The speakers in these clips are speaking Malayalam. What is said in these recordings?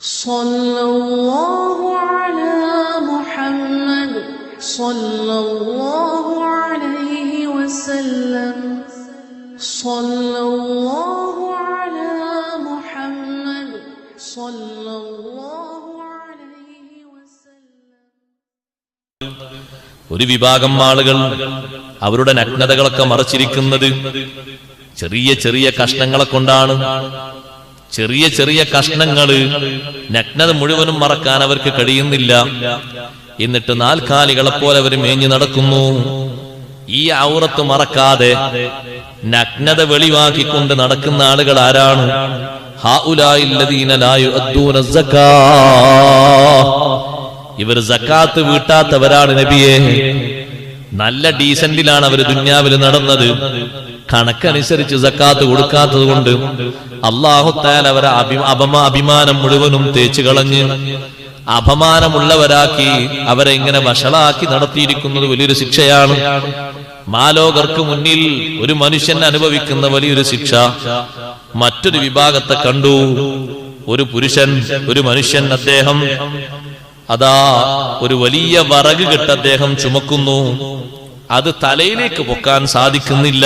صلى الله على محمد صلى الله عليه وسلم صلى الله على محمد صلى الله عليه وسلم ഒരു വിഭാഗം ആളുകൾ അവരുടെ നഗ്നതകളൊക്കെ മറച്ചിരിക്കുന്നത് ചെറിയ ചെറിയ കഷ്ണങ്ങളെ കൊണ്ടാണ് ചെറിയ ചെറിയ കഷ്ണങ്ങൾ നഗ്നത മുഴുവനും മറക്കാൻ അവർക്ക് കഴിയുന്നില്ല. എന്നിട്ട് നാൽക്കാലികളെ പോലെ അവർ മേഞ്ഞു നടക്കുന്നു. ഈ ഔറത്ത് മറക്കാതെ നഗ്നത വെളിവാക്കിക്കൊണ്ട് നടക്കുന്ന ആളുകൾ ആരാണ്? ഇവർ സക്കാത്ത് വീട്ടാത്തവരാണ് നബിയെ. നല്ല ഡീസന്റിലാണ് അവർ ദുന്യാവിൽ നടന്നത്. കണക്കനുസരിച്ച് സക്കാത്ത് കൊടുക്കാത്തത് കൊണ്ട് അള്ളാഹുത്താൽ അവരെ അഭി അഭിമാനം മുഴുവനും തേച്ചു കളഞ്ഞ് അപമാനമുള്ളവരാക്കി അവരെ ഇങ്ങനെ വഷളാക്കി നടത്തിയിരിക്കുന്നത് വലിയൊരു ശിക്ഷയാണ്. മാലോകർക്ക് മുന്നിൽ ഒരു മനുഷ്യൻ അനുഭവിക്കുന്ന വലിയൊരു ശിക്ഷ. മറ്റൊരു വിഭാഗത്തെ കണ്ടു. ഒരു പുരുഷൻ ഒരു മനുഷ്യൻ അദ്ദേഹം അതാ ഒരു വലിയ വറക് കെട്ട് അദ്ദേഹം ചുമക്കുന്നു. അത് തലയിലേക്ക് പൊക്കാൻ സാധിക്കുന്നില്ല.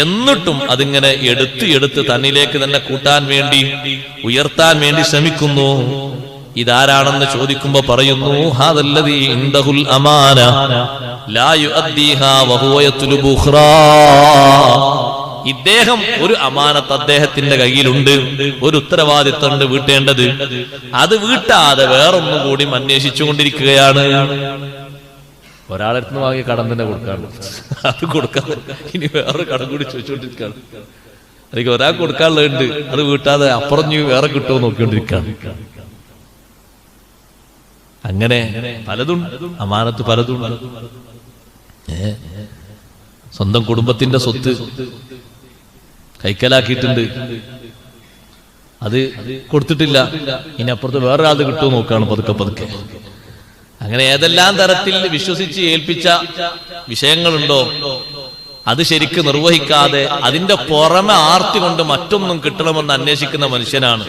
എന്നിട്ടും അതിങ്ങനെ എടുത്ത് എടുത്ത് തന്നിലേക്ക് തന്നെ കൂട്ടാൻ വേണ്ടി ഉയർത്താൻ വേണ്ടി ശ്രമിക്കുന്നു. ഇതാരാണെന്ന് ചോദിക്കുമ്പോ പറയുന്നു അമാന ഇദ്ദേഹം ഒരു അമാനത്ത് അദ്ദേഹത്തിന്റെ കയ്യിലുണ്ട്. ഒരു ഉത്തരവാദിത്തമുണ്ട് വീട്ടേണ്ടത്. അത് വീട്ടാതെ വേറൊന്നും കൂടി അന്വേഷിച്ചുകൊണ്ടിരിക്കുകയാണ്. ഒരാളടുത്ത് വാങ്ങിയ കടം തന്നെ കൊടുക്കാണ്. അത് കൊടുക്കാൻ ഇനി വേറെ കടം കൂടി ചോദിച്ചുകൊണ്ടിരിക്കുകയാണ്. എനിക്ക് ഒരാൾക്ക് കൊടുക്കാനുള്ളതുണ്ട്. അത് വീട്ടാതെ അപ്പുറം നീ വേറെ കിട്ടുമോ നോക്കിക്കൊണ്ടിരിക്കുകയാണ്. അങ്ങനെ പലതും അമാനത്ത് പലതും. സ്വന്തം കുടുംബത്തിന്റെ സ്വത്ത് കൈക്കലാക്കിയിട്ടുണ്ട്. അത് കൊടുത്തിട്ടില്ല. ഇനി അപ്പുറത്ത് വേറെ ആൾ കിട്ടുമോ നോക്കാണ് പതുക്കെ പതുക്കെ. അങ്ങനെ ഏതെല്ലാം തരത്തിൽ വിശ്വസിച്ച് ഏൽപ്പിച്ച വിഷയങ്ങളുണ്ടോ? അത് ശരിക്ക് നിർവഹിക്കാതെ അതിന്റെ പുറമെ ആർത്തി കൊണ്ട് മറ്റൊന്നും കിട്ടണമെന്ന് അന്വേഷിക്കുന്ന മനുഷ്യനാണ്.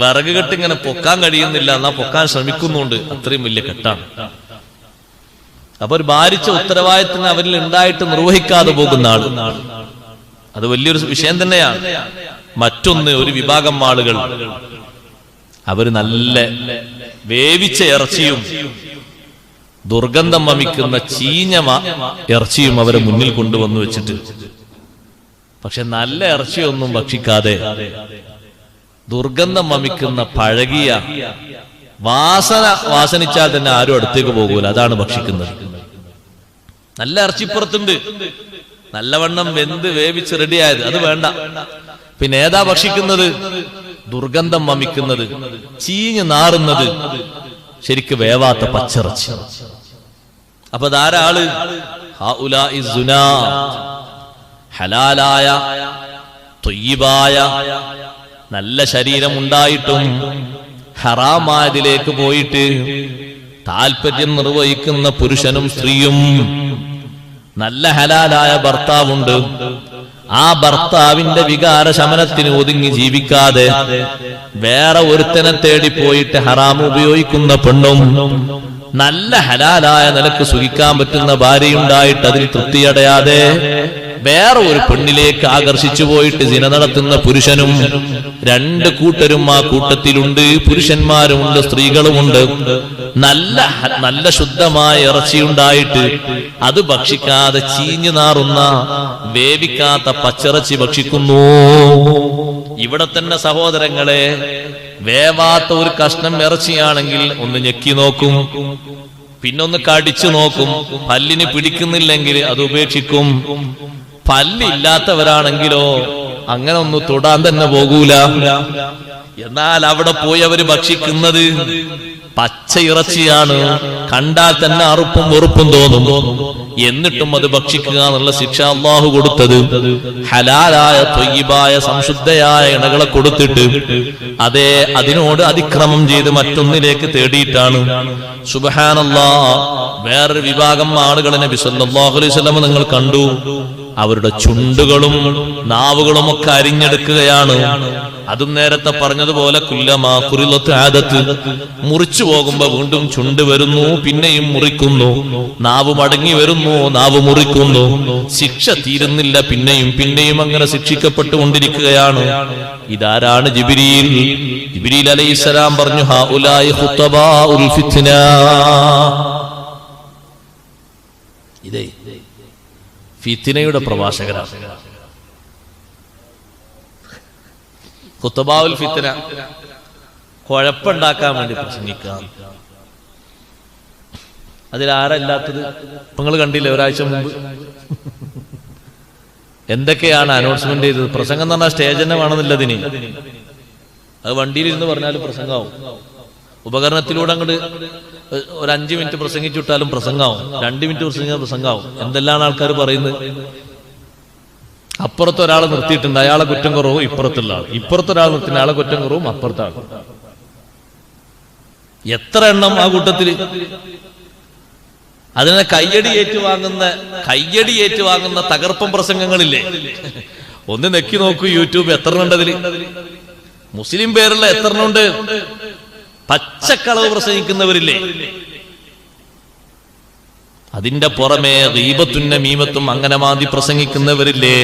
വിറക് കെട്ട് ഇങ്ങനെ പൊക്കാൻ കഴിയുന്നില്ല. എന്നാ പൊക്കാൻ ശ്രമിക്കുന്നുണ്ട്. അത്രയും വലിയ കെട്ടാണ്. അപ്പൊ ഒരു ഭാരിച്ച ഉത്തരവാദിത്തം അവരിൽ ഉണ്ടായിട്ട് നിർവഹിക്കാതെ പോകുന്ന ആൾ. അത് വലിയൊരു വിഷയം തന്നെയാണ്. മറ്റൊന്ന് ഒരു വിഭാഗം ആളുകൾ. അവർ നല്ല വേവിച്ച ഇറച്ചിയും ദുർഗന്ധം വമിക്കുന്ന ചീഞ്ഞ ഇറച്ചിയും അവരെ മുന്നിൽ കൊണ്ടുവന്നു വെച്ചിട്ട്. പക്ഷെ നല്ല ഇറച്ചിയൊന്നും ഭക്ഷിക്കാതെ ദുർഗന്ധം വമിക്കുന്ന പഴകിയ വാസന വാസനിച്ചാൽ തന്നെ ആരും അടുത്തേക്ക് പോകൂല. അതാണ് ഭക്ഷിക്കുന്നത്. നല്ല ഇറച്ചിപ്പുറത്തുണ്ട് നല്ലവണ്ണം വെന്ത് വേവിച്ച് റെഡിയായത് അത് വേണ്ട. പിന്നെ ഏതാ ഭക്ഷിക്കുന്നത്? ദുർഗന്ധം വമിക്കുന്നത് ചീഞ്ഞ് നാറുന്നത് ശരിക്ക് വേവാത്ത പച്ചിറച്ചി. അപ്പൊ ധാരാൾ ഹലാലായ തൊയ്യബായ നല്ല ശരീരം ഉണ്ടായിട്ടും ഹറാമായതിലേക്ക് പോയിട്ട് താല്പര്യം നിർവഹിക്കുന്ന പുരുഷനും സ്ത്രീയും നല്ല ഹലാലായ ഭർത്താവുണ്ട്. ആ ഭർത്താവിന്റെ വികാര ശമനത്തിന് ഒതുങ്ങി ജീവിക്കാതെ വേറെ ഒരുത്തനെ തേടി പോയിട്ട് ഹറാം ഉപയോഗിക്കുന്ന പെണ്ണും നല്ല ഹലാലായ നിലയ്ക്ക് സുഖിക്കാൻ പറ്റുന്ന ഭാര്യയുണ്ടായിട്ട് അതിൽ തൃപ്തിയടയാതെ വേറെ ഒരു പെണ്ണിലേക്ക് ആകർഷിച്ചു പോയിട്ട് ജിന നടത്തുന്ന പുരുഷനും രണ്ട് കൂട്ടരും ആ കൂട്ടത്തിലുണ്ട് പുരുഷന്മാരുമുണ്ട് സ്ത്രീകളുമുണ്ട്. നല്ല നല്ല ശുദ്ധമായ ഇറച്ചിയുണ്ടായിട്ട് അത് ഭക്ഷിക്കാതെ ചീഞ്ഞു നാറുന്ന വേവിക്കാത്ത പച്ചിറച്ചി ഭക്ഷിക്കുന്നു. ഇവിടെ തന്നെ സഹോദരങ്ങളെ വേവാത്ത ഒരു കഷ്ണം ഇറച്ചിയാണെങ്കിൽ ഒന്ന് ഞെക്കി നോക്കും പിന്നൊന്ന് കടിച്ചു നോക്കും പല്ലിന് പിടിക്കുന്നില്ലെങ്കിൽ അത് ഉപേക്ഷിക്കും. പല്ലില്ലാത്തവരാണെങ്കിലോ അങ്ങനെ ഒന്ന് തൊടാൻ തന്നെ പോകൂല. എന്നാൽ അവിടെ പോയി അവർ ഭക്ഷിക്കുന്നത് പച്ച ഇറച്ചിയാണ് കണ്ടാൽ തന്നെ അറുപ്പും വെറുപ്പും തോന്നും. എന്നിട്ടും അത് ഭക്ഷിക്കുക എന്നുള്ള ശിക്ഷ അള്ളാഹു കൊടുത്തത്. ഹലാലായ തൊയ്യബായ സംശുദ്ധയായ ഇണകളെ കൊടുത്തിട്ട് അതേ അതിനോട് അതിക്രമം ചെയ്ത് മറ്റൊന്നിലേക്ക് തേടിയിട്ടാണ്. സുബഹാനല്ലാ വേറൊരു വിഭാഗം ആളുകളെ നബി സല്ലല്ലാഹു അലൈഹി നിങ്ങൾ കണ്ടു. അവരുടെ ചുണ്ടുകളും നാവുകളും ഒക്കെ അരിഞ്ഞെടുക്കുകയാണ്. അതും നേരത്തെ പറഞ്ഞതുപോലെ കുല്ലമാ കുറിലത്ത് ആദത്ത് മുറിച്ചു പോകുമ്പോ വീണ്ടും ചുണ്ട് വരുന്നു പിന്നെയും മുറിക്കുന്നു. നാവ് മടങ്ങി വരുന്നു നാവ് മുറിക്കുന്നു. ശിക്ഷ തീരുന്നില്ല പിന്നെയും പിന്നെയും അങ്ങനെ ശിക്ഷിക്കപ്പെട്ടുകൊണ്ടിരിക്കുകയാണ്. ഇതാരാണ് ജിബിരിയിൽ ജിബിരിൽ അലൈഹിസ്സലാം പറഞ്ഞു ഹാ ഇതേ ഫിത്തിനയുടെ പ്രഭാഷകരാണ് കുത്തബാവുൽ ഫിത്തിന കുഴപ്പമുണ്ടാക്കാൻ വേണ്ടി പ്രസംഗിക്കുക അതിലാരല്ലാത്തത് നിങ്ങൾ കണ്ടില്ലേ ഒരാഴ്ച മുമ്പ്? എന്തൊക്കെയാണ് അനൗൺസ്മെന്റ് ചെയ്തത്? പ്രസംഗം എന്ന് പറഞ്ഞാൽ സ്റ്റേജ് തന്നെ വേണമെന്നില്ല അതിന്. അത് വണ്ടിയിലിരുന്ന് പറഞ്ഞാലും പ്രസംഗമാവും. ഉപകരണത്തിലൂടെ അങ്ങോട്ട് ഒരു അഞ്ച് മിനിറ്റ് പ്രസംഗിച്ചുവിട്ടാലും പ്രസംഗമാവും രണ്ട് മിനിറ്റ് പ്രസംഗിച്ചാൽ പ്രസംഗമാവും എന്തെല്ലാം ആൾക്കാർ പറയുന്നത് അപ്പുറത്ത് ഒരാൾ നിർത്തിയിട്ടുണ്ട്. അയാളെ കുറ്റം കുറവും ഇപ്പുറത്തുള്ള ആൾ ഇപ്പുറത്തൊരാൾ നിർത്തുന്ന അയാളെ കുറ്റം കുറവും അപ്പുറത്തെ ആൾ എത്ര എണ്ണം ആ കൂട്ടത്തിൽ? അതിനെ കയ്യടി ഏറ്റുവാങ്ങുന്ന കയ്യടി ഏറ്റുവാങ്ങുന്ന തകർപ്പം പ്രസംഗങ്ങളില്ലേ? ഒന്ന് നെക്കി നോക്കൂ യൂട്യൂബ് എത്ര അതിൽ മുസ്ലിം പേരുള്ള എത്ര ഉണ്ട്? പച്ചക്കളവ് പ്രസംഗിക്കുന്നവരില്ലേ? അതിന്റെ പുറമെ ദീപത്തുന്ന മീമത്തും അങ്ങനെ മാതി പ്രസംഗിക്കുന്നവരില്ലേ?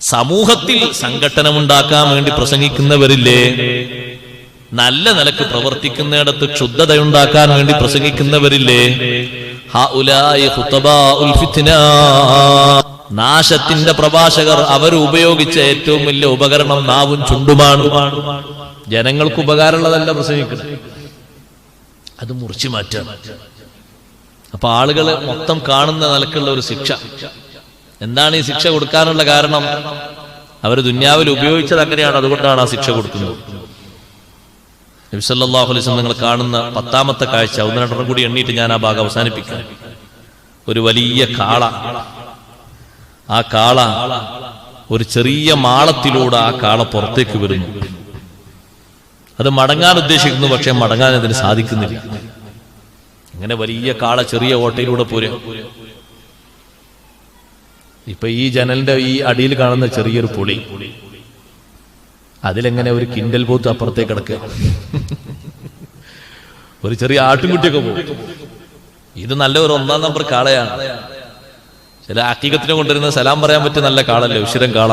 സമൂഹത്തിൽ സംഘട്ടനമുണ്ടാക്കാൻ വേണ്ടി പ്രസംഗിക്കുന്നവരില്ലേ? നല്ല നിലയ്ക്ക് പ്രവർത്തിക്കുന്നിടത്ത് ക്ഷുദ്ധതയുണ്ടാക്കാൻ വേണ്ടി പ്രസംഗിക്കുന്നവരില്ലേ? ഹഉലായി ഉലായ. നാശത്തിന്റെ പ്രഭാഷകർ അവർ ഉപയോഗിച്ച ഏറ്റവും വലിയ ഉപകരണം നാവും ചുണ്ടുമാണ്. ജനങ്ങൾക്ക് ഉപകാരമുള്ളതല്ല പ്രസംഗിക്കുന്നത് അത് മുറിച്ചു മാറ്റാൻ. അപ്പൊ ആളുകൾ മൊത്തം കാണുന്ന നിലക്കുള്ള ഒരു ശിക്ഷ. എന്താണ് ഈ ശിക്ഷ കൊടുക്കാനുള്ള കാരണം? അവർ ദുന്യാവിൽ ഉപയോഗിച്ചത് അങ്ങനെയാണ് അതുകൊണ്ടാണ് ആ ശിക്ഷ കൊടുക്കുന്നത്. നബിസല്ലാഹു അലൈസ് നിങ്ങൾ കാണുന്ന പത്താമത്തെ കാഴ്ച ഒന്ന് രണ്ടെണ്ണം കൂടി എണ്ണീട്ട് ഞാൻ ആ ഭാഗം അവസാനിപ്പിക്കാം. ഒരു വലിയ കാള. ആ കാള ഒരു ചെറിയ മാളത്തിലൂടെ ആ കാള പുറത്തേക്ക് വരുന്നു. അത് മടങ്ങാൻ ഉദ്ദേശിക്കുന്നു പക്ഷെ മടങ്ങാൻ അതിന് സാധിക്കുന്നില്ല. അങ്ങനെ വലിയ കാള ചെറിയ ഓട്ടയിലൂടെ പോരുക ഇപ്പൊ ഈ ജനലിന്റെ ഈ അടിയിൽ കാണുന്ന ചെറിയൊരു പുളി. അതിലെങ്ങനെ ഒരു കിൻഡൽ പോത്ത് അപ്പുറത്തേക്ക് കിടക്കുക? ഒരു ചെറിയ ആട്ടിൻകുട്ടിയൊക്കെ പോകും. ഇത് നല്ല ഒരു ഒന്നാം നമ്പർ കാളയാണ്. ചില അക്കീകത്തിന് കൊണ്ടുവരുന്ന സലാം പറയാൻ പറ്റിയ നല്ല കാളല്ലേ ഉശിരം കാള.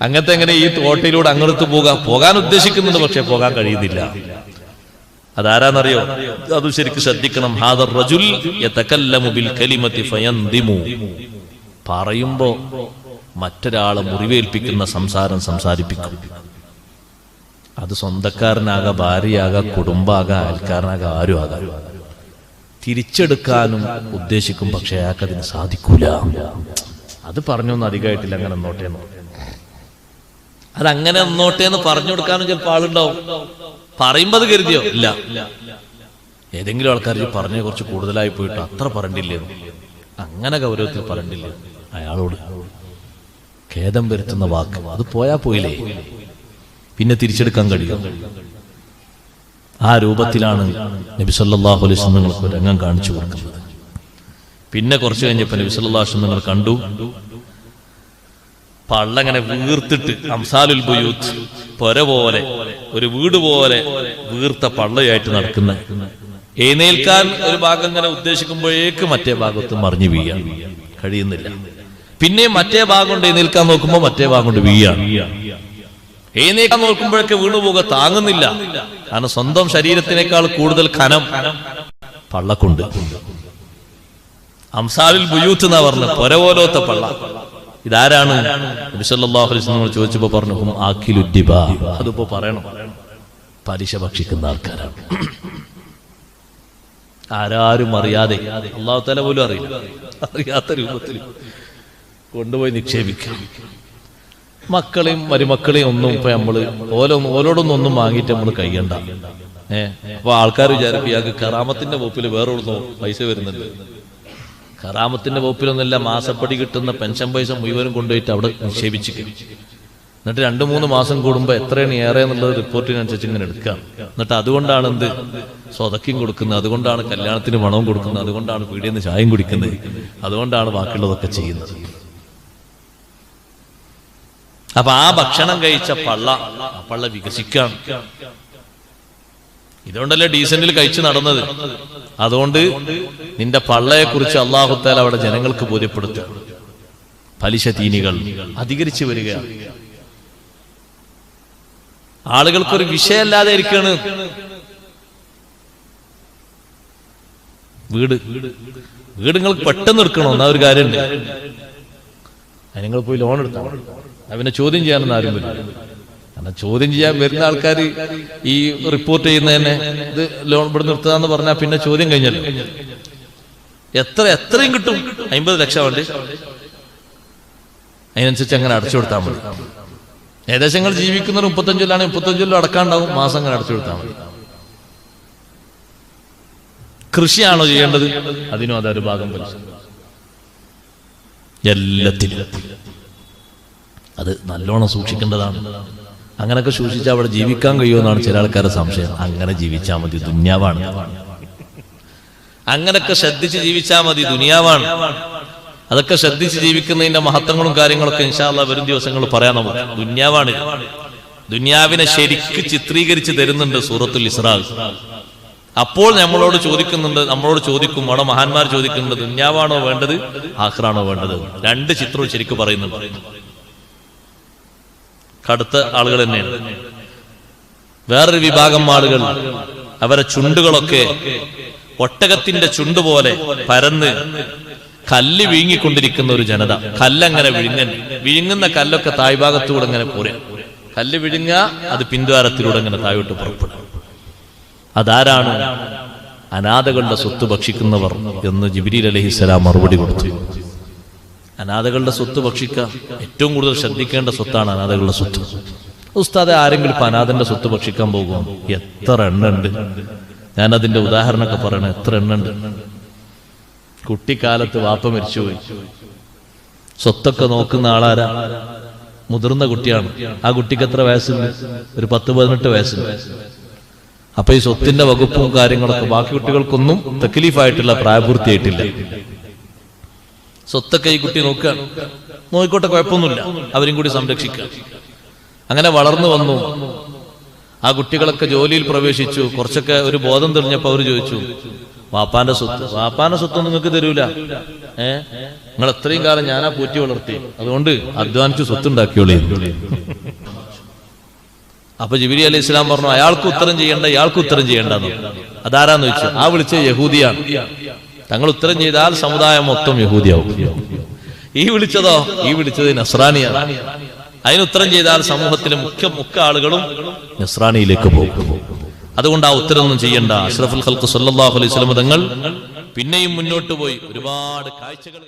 അങ്ങനത്തെ എങ്ങനെ ഈ തോട്ടയിലൂടെ അങ്ങോട്ട് പോകാം? പോകാൻ ഉദ്ദേശിക്കുന്നുണ്ട് പക്ഷെ പോകാൻ കഴിയുന്നില്ല. അതാരാന്നറിയോ? അത് ശരിക്കും ശ്രദ്ധിക്കണം. ഹാദർ റജുൽ ബിൽ കലിമത്തി പറയുമ്പോ മറ്റൊരാളെ മുറിവേൽപ്പിക്കുന്ന സംസാരം സംസാരിപ്പിക്കും. അത് സ്വന്തക്കാരനാകാം ഭാര്യയാകാം കുടുംബാകാം അയൽക്കാരനാകാം ആരും ആകാം തിരിച്ചെടുക്കാനും ഉദ്ദേശിക്കും പക്ഷെ അയാൾക്ക് അതിന് സാധിക്കൂല. അത് പറഞ്ഞൊന്നും അധികമായിട്ടില്ല അങ്ങനെ എന്നോട്ടേന്ന് അതങ്ങനെ എന്നോട്ടെ എന്ന് പറഞ്ഞു കൊടുക്കാനും ചിലപ്പോൾ ആളുണ്ടാവും. പറയുമ്പോൾ അത് കരുതിയോ? ഇല്ല. ഏതെങ്കിലും ആൾക്കാർ പറഞ്ഞ കുറച്ച് കൂടുതലായി പോയിട്ട് അത്ര പറഞ്ഞില്ലേ? അങ്ങനെ ഗൗരവത്തിൽ പറഞ്ഞില്ല? അയാളോട് ഖേദം വരുത്തുന്ന വാക്ക്. അത് പോയാ പോയില്ലേ? പിന്നെ തിരിച്ചെടുക്കാൻ കഴിയും. ആ രൂപത്തിലാണ് നബി അലൈഹി വസല്ലം നിങ്ങൾക്ക് രംഗം കാണിച്ചു കൊടുക്കുന്നത്. പിന്നെ കുറച്ച് കഴിഞ്ഞപ്പോൾ നബി നിങ്ങൾ കണ്ടു. പള്ളങ്ങനെ വീർത്തിട്ട് അംസാലുൽ ബുയൂത്ത് പൊര പോലെ ഒരു വീട് പോലെ വീർത്ത പള്ളയായിട്ട് നടക്കുന്ന എഴുന്നേൽക്കാൻ ഒരു ഭാഗം ഇങ്ങനെ ഉദ്ദേശിക്കുമ്പോഴേക്ക് മറ്റേ ഭാഗത്ത് മറിഞ്ഞു വീഴാൻ കഴിയുന്നില്ല. പിന്നെ മറ്റേ ഭാഗം കൊണ്ട് എഴുന്നേൽക്കാൻ നോക്കുമ്പോ മറ്റേ ഭാഗം കൊണ്ട് വീഴാണ് എഴുന്നേക്കാൻ നോക്കുമ്പോഴൊക്കെ വീണുപോക താങ്ങുന്നില്ല. കാരണം സ്വന്തം ശരീരത്തിനേക്കാൾ കൂടുതൽ ഖനം പള്ളക്കുണ്ട്. അംസാലിൽ ബുയൂത്ത് എന്നാ പറഞ്ഞ പൊര പോലത്തെ പള്ള. ഇതാരാണ്? ചോദിച്ചപ്പോ പറഞ്ഞു അതിപ്പോ പറയണം. പലിശ ഭക്ഷിക്കുന്ന ആൾക്കാരാണ്. ആരാരും അറിയാതെ. അള്ളാഹു തല പോലും അറിയില്ല. അറിയാത്ത രൂപത്തിൽ കൊണ്ടുപോയി നിക്ഷേപിക്കാം. മക്കളെയും മരുമക്കളെയും ഒന്നും ഇപ്പൊ നമ്മൾ ഓരോ ഓലോടൊന്നും ഒന്നും വാങ്ങിയിട്ട് നമ്മൾ കഴിയണ്ട. ഏഹ് അപ്പൊ ആൾക്കാർ വിചാരിക്കും ഇയാൾക്ക് കറാമത്തിന്റെ വകുപ്പിൽ വേറെ ഒന്നും പൈസ വരുന്നുണ്ട്. കറാമത്തിന്റെ വകുപ്പിലൊന്നുമില്ല മാസപ്പടി കിട്ടുന്ന പെൻഷൻ പൈസ മുഴുവനും കൊണ്ടുപോയിട്ട് അവിടെ നിക്ഷേപിച്ചു എന്നിട്ട് രണ്ടു മൂന്ന് മാസം കൂടുമ്പോൾ എത്രയാണ് ഏറെ എന്നുള്ളത് റിപ്പോർട്ടിനനുസരിച്ച് ഇങ്ങനെ എടുക്കാം എന്നിട്ട് അതുകൊണ്ടാണ് എന്ത്? സ്വതക്കും കൊടുക്കുന്നത്. അതുകൊണ്ടാണ് കല്യാണത്തിന് പണവും കൊടുക്കുന്നത്. അതുകൊണ്ടാണ് പീടിയെന്ന് ചായയും കുടിക്കുന്നത്. അതുകൊണ്ടാണ് ബാക്കിയുള്ളതൊക്കെ ചെയ്യുന്നത്. അപ്പൊ ആ ഭക്ഷണം കഴിച്ച പള്ള ആ പള്ള വികസിക്കാൻ ഇതുകൊണ്ടല്ലേ ഡീസന്റിൽ കഴിച്ചു നടന്നത്? അതുകൊണ്ട് നിന്റെ പള്ളയെ കുറിച്ച് അള്ളാഹുത്താൽ അവിടെ ജനങ്ങൾക്ക് ബോധ്യപ്പെടുത്തുക. പലിശ തീനികൾ അധികരിച്ചു വരികയാണ് ആളുകൾക്കൊരു വിഷയമല്ലാതെ ഇരിക്കാണ്. വീട് വീട് നിങ്ങൾക്ക് പെട്ടെന്ന് എടുക്കണോ? എന്നാ ഒരു കാര്യമുണ്ട് അതിനങ്ങൾ നിങ്ങൾ പോയി ലോൺ എടുത്താൽ അവനെ ചോദ്യം ചെയ്യാനൊന്നും ആരും വരും കാരണം ചോദ്യം ചെയ്യാൻ വരുന്ന ആൾക്കാർ ഈ റിപ്പോർട്ട് ചെയ്യുന്നതന്നെ ഇത് ലോൺ ഇവിടെ നിർത്തുകയെന്ന് പറഞ്ഞാൽ പിന്നെ ചോദ്യം കഴിഞ്ഞല്ലോ. എത്ര എത്രയും കിട്ടും? അമ്പത് ലക്ഷം വേണ്ടി അതിനനുസരിച്ച് അങ്ങനെ അടച്ചു കൊടുത്താൽ മതി. ഏകദേശം നിങ്ങൾ ജീവിക്കുന്നവർ മുപ്പത്തഞ്ചിലാണെങ്കിൽ മുപ്പത്തഞ്ചിലും അടക്കാണ്ടാവും മാസം അങ്ങനെ അടച്ചു കൊടുത്താൽ മതി. കൃഷിയാണോ ചെയ്യേണ്ടത്? അതിനും അതൊരു ഭാഗം പലിശ. എല്ലാത്തിലും അത് നല്ലോണം സൂക്ഷിക്കേണ്ടതാണ്. അങ്ങനെയൊക്കെ സൂക്ഷിച്ചാൽ അവിടെ ജീവിക്കാൻ കഴിയുമെന്നാണ് ചില ആൾക്കാരുടെ സംശയം. അങ്ങനെ ജീവിച്ചാൽ മതി ദുന്യാവാണ്. അങ്ങനെയൊക്കെ ശ്രദ്ധിച്ച് ജീവിച്ചാൽ മതി ദുനിയാവാണ്. അതൊക്കെ ശ്രദ്ധിച്ച് ജീവിക്കുന്നതിന്റെ മഹത്വങ്ങളും കാര്യങ്ങളൊക്കെ ഇൻഷാല്ല വരും ദിവസങ്ങൾ പറയാൻ നമുക്ക്. ദുന്യാവാണ്. ദുന്യാവിനെ ശരിക്ക് ചിത്രീകരിച്ച് തരുന്നുണ്ട് സൂറത്തുൽ ഇസ്രാൽ അപ്പോൾ നമ്മളോട് ചോദിക്കുന്നുണ്ട് നമ്മളോട് ചോദിക്കും അവിടെ മഹാന്മാർ ചോദിക്കുന്നുണ്ട് ദുന്യാവാണോ വേണ്ടത് ആഹ്റാണോ വേണ്ടത്? രണ്ട് ചിത്രവും ശരിക്കും പറയുന്നുണ്ട്. കടുത്ത ആളുകൾ തന്നെയാണ്. വേറൊരു വിഭാഗം ആളുകൾ അവരെ ചുണ്ടുകളൊക്കെ ഒട്ടകത്തിന്റെ ചുണ്ട് പോലെ പരന്ന് കല്ല് വിഴുങ്ങിക്കൊണ്ടിരിക്കുന്ന ഒരു ജനത. കല്ലങ്ങനെ വിഴുങ്ങൻ വിഴുങ്ങുന്ന കല്ലൊക്കെ തായ്ഭാഗത്തൂടെ ഇങ്ങനെ പോരെ. കല്ല് വിഴുങ്ങ അത് പിൻദ്വാരത്തിലൂടെ ഇങ്ങനെ താഴോട്ട് പുറപ്പെടും. അതാരാണ് അനാഥകളുടെ സ്വത്ത് ഭക്ഷിക്കുന്നവർ എന്ന് ജിബിരി അലഹിസ്സലാം മറുപടി കൊടുത്തു. അനാഥകളുടെ സ്വത്ത് ഭക്ഷിക്കുക ഏറ്റവും കൂടുതൽ ശ്രദ്ധിക്കേണ്ട സ്വത്താണ് അനാഥകളുടെ സ്വത്ത്. ഉസ്താദെ ആരെങ്കിലും ഇപ്പൊ അനാഥന്റെ സ്വത്ത് ഭക്ഷിക്കാൻ പോകും എത്ര എണ്ണുണ്ട്. ഞാൻ അതിന്റെ ഉദാഹരണമൊക്കെ പറയണേ എത്ര എണ്ണുണ്ട്. കുട്ടിക്കാലത്ത് വാപ്പ മരിച്ചുപോയി. സ്വത്തൊക്കെ നോക്കുന്ന ആളാരാ? മുതിർന്ന കുട്ടിയാണ്. ആ കുട്ടിക്ക് എത്ര വയസ്സുണ്ട്? ഒരു പത്ത് പതിനെട്ട് വയസ്സുണ്ട്. അപ്പൊ ഈ സ്വത്തിന്റെ വകുപ്പും കാര്യങ്ങളൊക്കെ ബാക്കി കുട്ടികൾക്കൊന്നും തെക്കിലീഫായിട്ടില്ല പ്രായപൂർത്തിയായിട്ടില്ല. സ്വത്തൊക്കെ ഈ കുട്ടി നോക്കുകയാണ് നോയിക്കോട്ടെ കുഴപ്പമൊന്നുമില്ല. അവരും കൂടി സംരക്ഷിക്കുക. അങ്ങനെ വളർന്നു വന്നു. ആ കുട്ടികളൊക്കെ ജോലിയിൽ പ്രവേശിച്ചു. കുറച്ചൊക്കെ ഒരു ബോധം തെളിഞ്ഞപ്പോ അവർ ചോദിച്ചു വാപ്പാന്റെ സ്വത്ത് വാപ്പാന്റെ സ്വത്ത് നിങ്ങൾക്ക് തരൂല? ഏ? നിങ്ങൾ എത്രയും കാലം ഞാനാ പൂറ്റി വളർത്തി. അതുകൊണ്ട് അധ്വാനിച്ച് സ്വത്തുണ്ടാക്കിയോളി. അപ്പൊ ജിബിരി അലി ഇസ്ലാം പറഞ്ഞു അയാൾക്ക് ഉത്തരം ചെയ്യേണ്ട ഇയാൾക്ക് ഉത്തരം ചെയ്യേണ്ടെന്ന്. അതാരാന്ന് ചോദിച്ചു? ആ വിളിച്ച യഹൂദിയാണ്. തങ്ങൾ ഉത്തരം ചെയ്താൽ സമുദായം മൊത്തം യഹൂദിയാവും. ഈ വിളിച്ചതോ? ഈ വിളിച്ചത് നസ്രാനിയാണ് അതിന് ഉത്തരം ചെയ്താൽ സമൂഹത്തിലെ മുഖ്യ മുഖ്യ ആളുകളും നസ്രാനിയിലേക്ക് പോകും. അതുകൊണ്ട് ആ ഉത്തരമൊന്നും ചെയ്യണ്ട. അഷ്റഫുൽ ഖൽക്ക് സല്ലല്ലാഹു അലൈഹി വസല്ലം തങ്ങൾ പിന്നെയും മുന്നോട്ട് പോയി. ഒരുപാട് കാഴ്ചകൾ